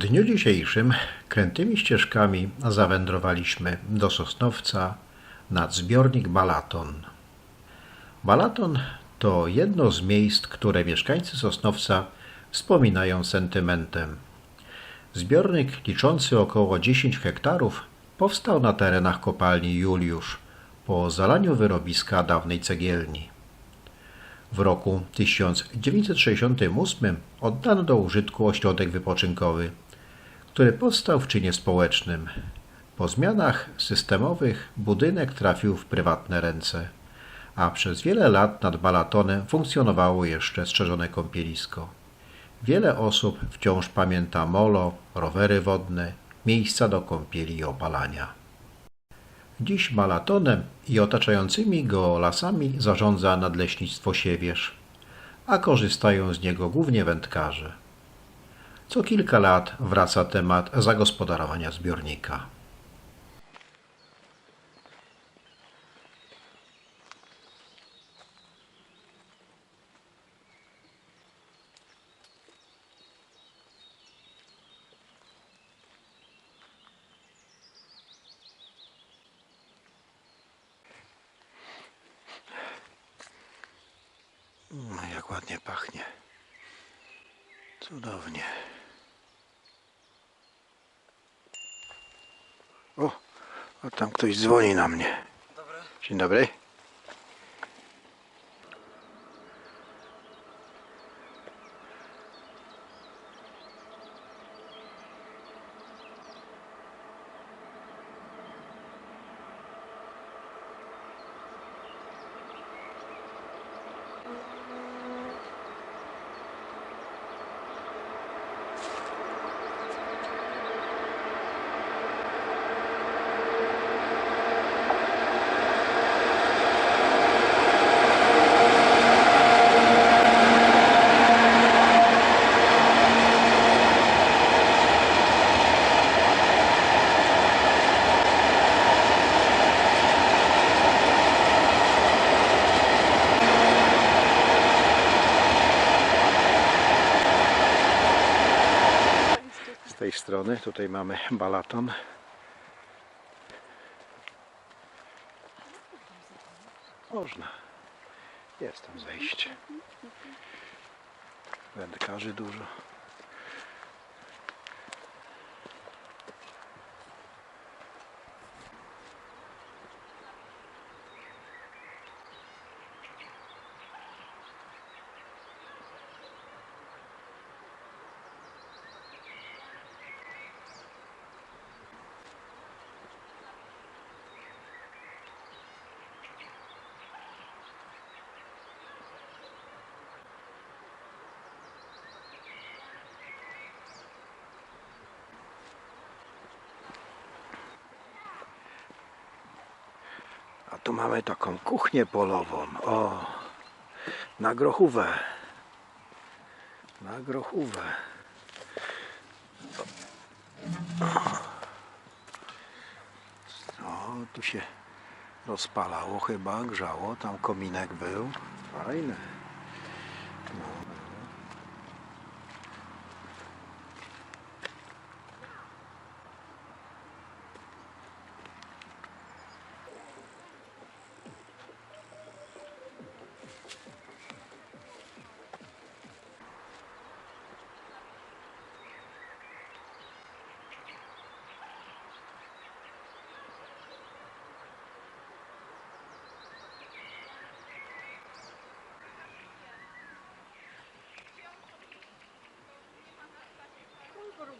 dniu dzisiejszym krętymi ścieżkami zawędrowaliśmy do Sosnowca nad zbiornik Balaton. Balaton to jedno z miejsc, które mieszkańcy Sosnowca wspominają sentymentem. Zbiornik liczący około 10 hektarów powstał na terenach kopalni Juliusz po zalaniu wyrobiska dawnej cegielni. W roku 1968 oddano do użytku ośrodek wypoczynkowy, który powstał w czynie społecznym. Po zmianach systemowych budynek trafił w prywatne ręce, a przez wiele lat nad Balatonem funkcjonowało jeszcze strzeżone kąpielisko. Wiele osób wciąż pamięta molo, rowery wodne, miejsca do kąpieli i opalania. Dziś Balatonem i otaczającymi go lasami zarządza Nadleśnictwo Siewierz, a korzystają z niego głównie wędkarze. Co kilka lat wraca temat zagospodarowania zbiornika. No, jak ładnie pachnie. Cudownie. O, a tam ktoś dzwoni na mnie. Dzień dobry. Z tej strony tutaj mamy balaton. Można. Jest tam zejście. Wędkarzy dużo. Tu mamy taką kuchnię polową. O, na grochówę. Na grochówę. O, tu się rozpalało chyba, grzało. Tam kominek był. Fajne.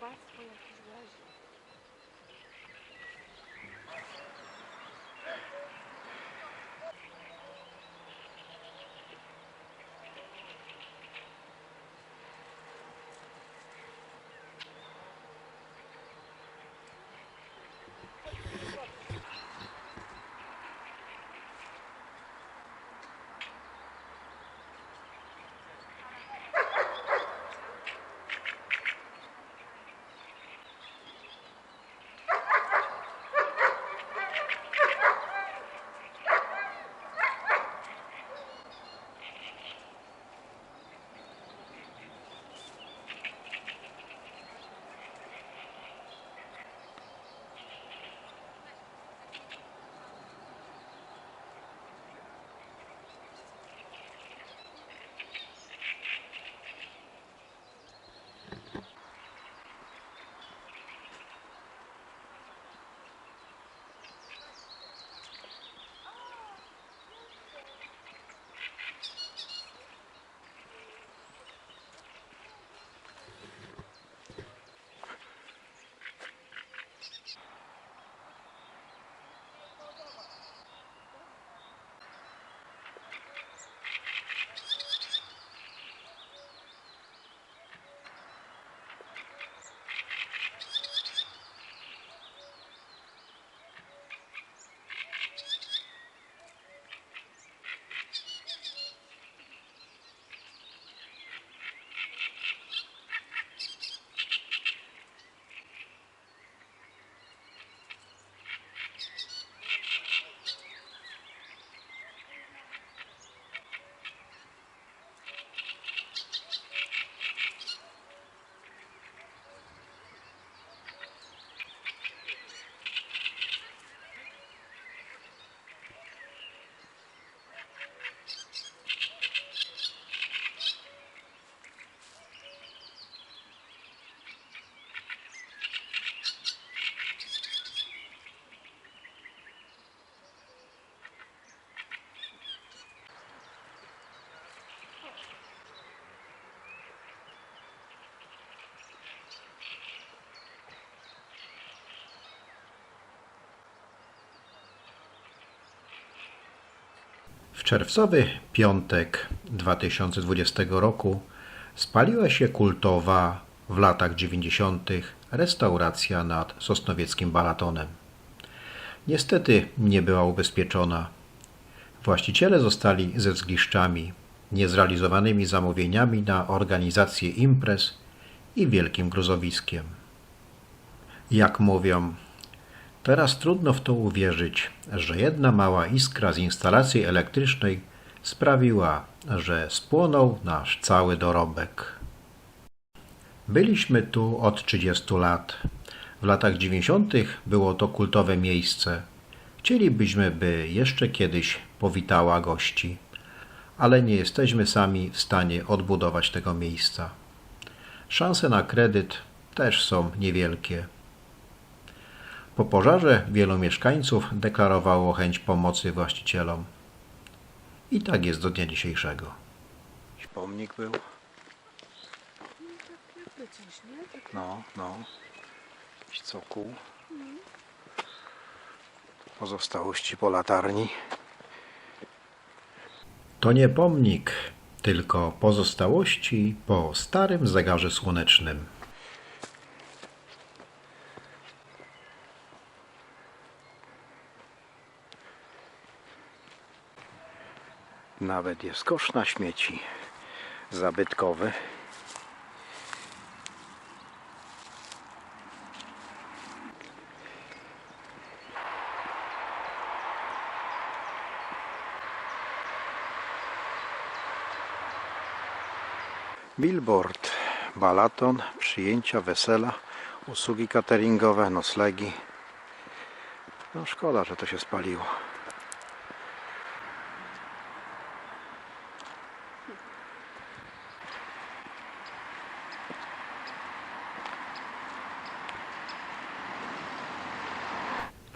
bate, foi a Czerwcowy piątek 2020 roku spaliła się kultowa w latach 90. restauracja nad Sosnowieckim Balatonem. Niestety nie była ubezpieczona. Właściciele zostali ze zgliszczami, niezrealizowanymi zamówieniami na organizację imprez i wielkim gruzowiskiem. Jak mówią, teraz trudno w to uwierzyć, że jedna mała iskra z instalacji elektrycznej sprawiła, że spłonął nasz cały dorobek. Byliśmy tu od 30 lat. W latach 90. było to kultowe miejsce. Chcielibyśmy, by jeszcze kiedyś powitała gości, ale nie jesteśmy sami w stanie odbudować tego miejsca. Szanse na kredyt też są niewielkie. Po pożarze wielu mieszkańców deklarowało chęć pomocy właścicielom. I tak jest do dnia dzisiejszego. Pomnik był? No, no. Jakiś cokół. Pozostałości po latarni. To nie pomnik, tylko pozostałości po starym zegarze słonecznym. Nawet jest kosz na śmieci zabytkowy. Billboard, balaton, przyjęcia, wesela, usługi cateringowe, noclegi. No szkoda, że to się spaliło.